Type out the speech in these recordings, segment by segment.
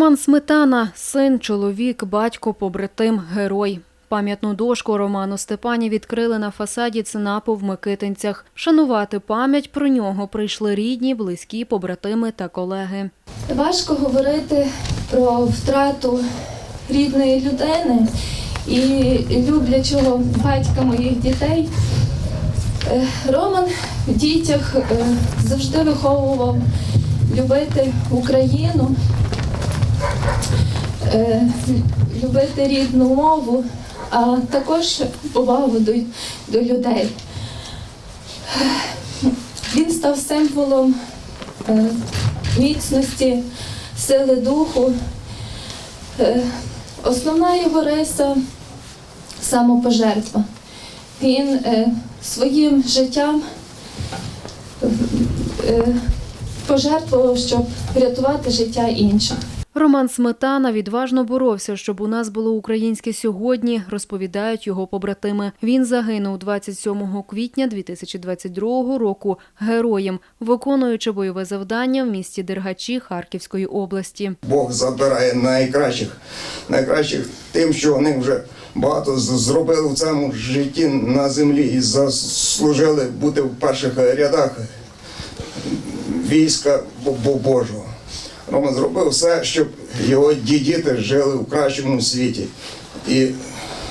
Роман Сметана, син, чоловік, батько, побратим, герой. Пам'ятну дошку Роману Степані відкрили на фасаді ЦНАПу в Микитинцях. Шанувати пам'ять про нього прийшли рідні, близькі, побратими та колеги. Важко говорити про втрату рідної людини і люблячого батька моїх дітей. Е, Роман в дітях е, завжди виховував любити Україну, любити рідну мову, а також повагу до, до людей. Він став символом е, міцності, сили духу. Е, Основна його риса самопожертва. Він е, своїм життям е, пожертвував, щоб врятувати життя інших. Роман Сметана відважно боровся, щоб у нас було українське сьогодні, розповідають його побратими. Він загинув 27 квітня 2022 року героєм, виконуючи бойове завдання в місті Дергачі Харківської області. Бог забирає найкращих, найкращих тим, що вони вже багато зробили в цьому житті на землі і заслужили бути в перших рядах війська Бо- Бо- Божого. Роман зробив все, щоб його діти жили в кращому світі. І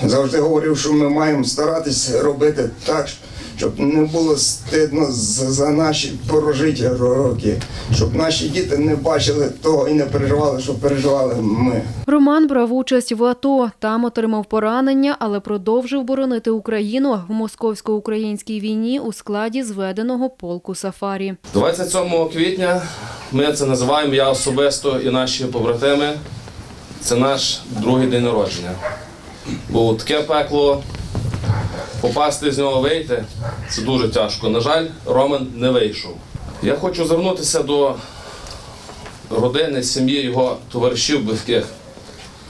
завжди говорив, що ми маємо старатись робити так, щоб не було стидно за за наші прожиті роки, щоб наші діти не бачили того і не переживали, що переживали ми. Роман брав участь в АТО. Там отримав поранення, але продовжив боронити Україну в московсько-українській війні у складі зведеного полку Сафарі. 27 квітня ми це називаємо я особисто і наші побратими. Це наш другий день народження. Бо таке пекло попасти з нього вийти це дуже тяжко. На жаль, Роман не вийшов. Я хочу звернутися до родини, сім'ї його товаришів близьких,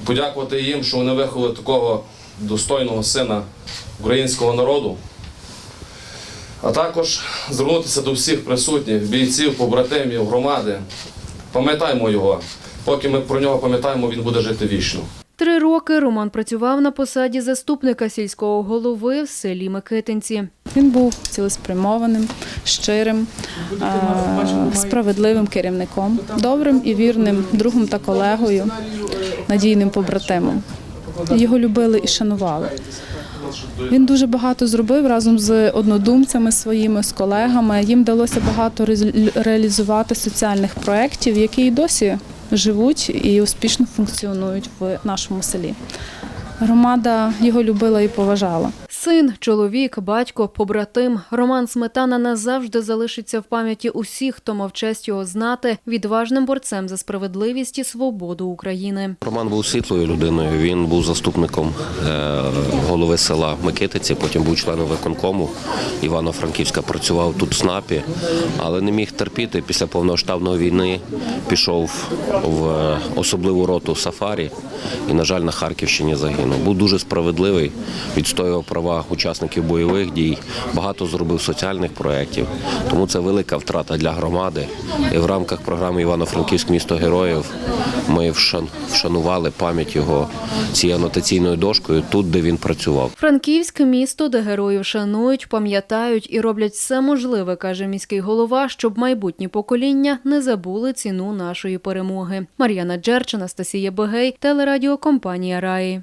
подякувати їм, що вони виховали такого достойного сина українського народу. А також звернутися до всіх присутніх, бійців, побратимів, громади. Пам'ятаймо його. Поки ми про нього пам'ятаємо, він буде жити вічно. Три роки Роман працював на посаді заступника сільського голови в селі Микитинці. Він був цілеспрямованим, щирим, справедливим керівником, добрим і вірним другом та колегою, надійним побратимом. Його любили і шанували. Він дуже багато зробив разом з однодумцями своїми, з колегами. Їм вдалося багато реалізувати соціальних проєктів, які і досі живуть і успішно функціонують в нашому селі. Громада його любила і поважала. Син, чоловік, батько, побратим Роман Сметана назавжди залишиться в пам'яті усіх, хто мав честь його знати, відважним борцем за справедливість і свободу України. Роман був світлою людиною. Він був заступником е, голови села Микитиці, потім був членом виконкому Івано-Франківська. Працював тут в СНАПі, але не міг терпіти. Після повноштабної війни пішов в е, особливу роту Сафарі і, на жаль, на Харківщині загинув. Був дуже справедливий, відстоював права учасників бойових дій, багато зробив соціальних проєктів. Тому це велика втрата для громади. І в рамках програми Івано-Франківськ місто героїв ми вшанували пам'ять його цією анотаційною дошкою тут, де він працював. Франківське місто, де героїв шанують, пам'ятають і роблять все можливе, каже міський голова, щоб майбутні покоління не забули ціну нашої перемоги. Мар'яна Джерч, Анастасія Бегей, телерадіокомпанія Раї.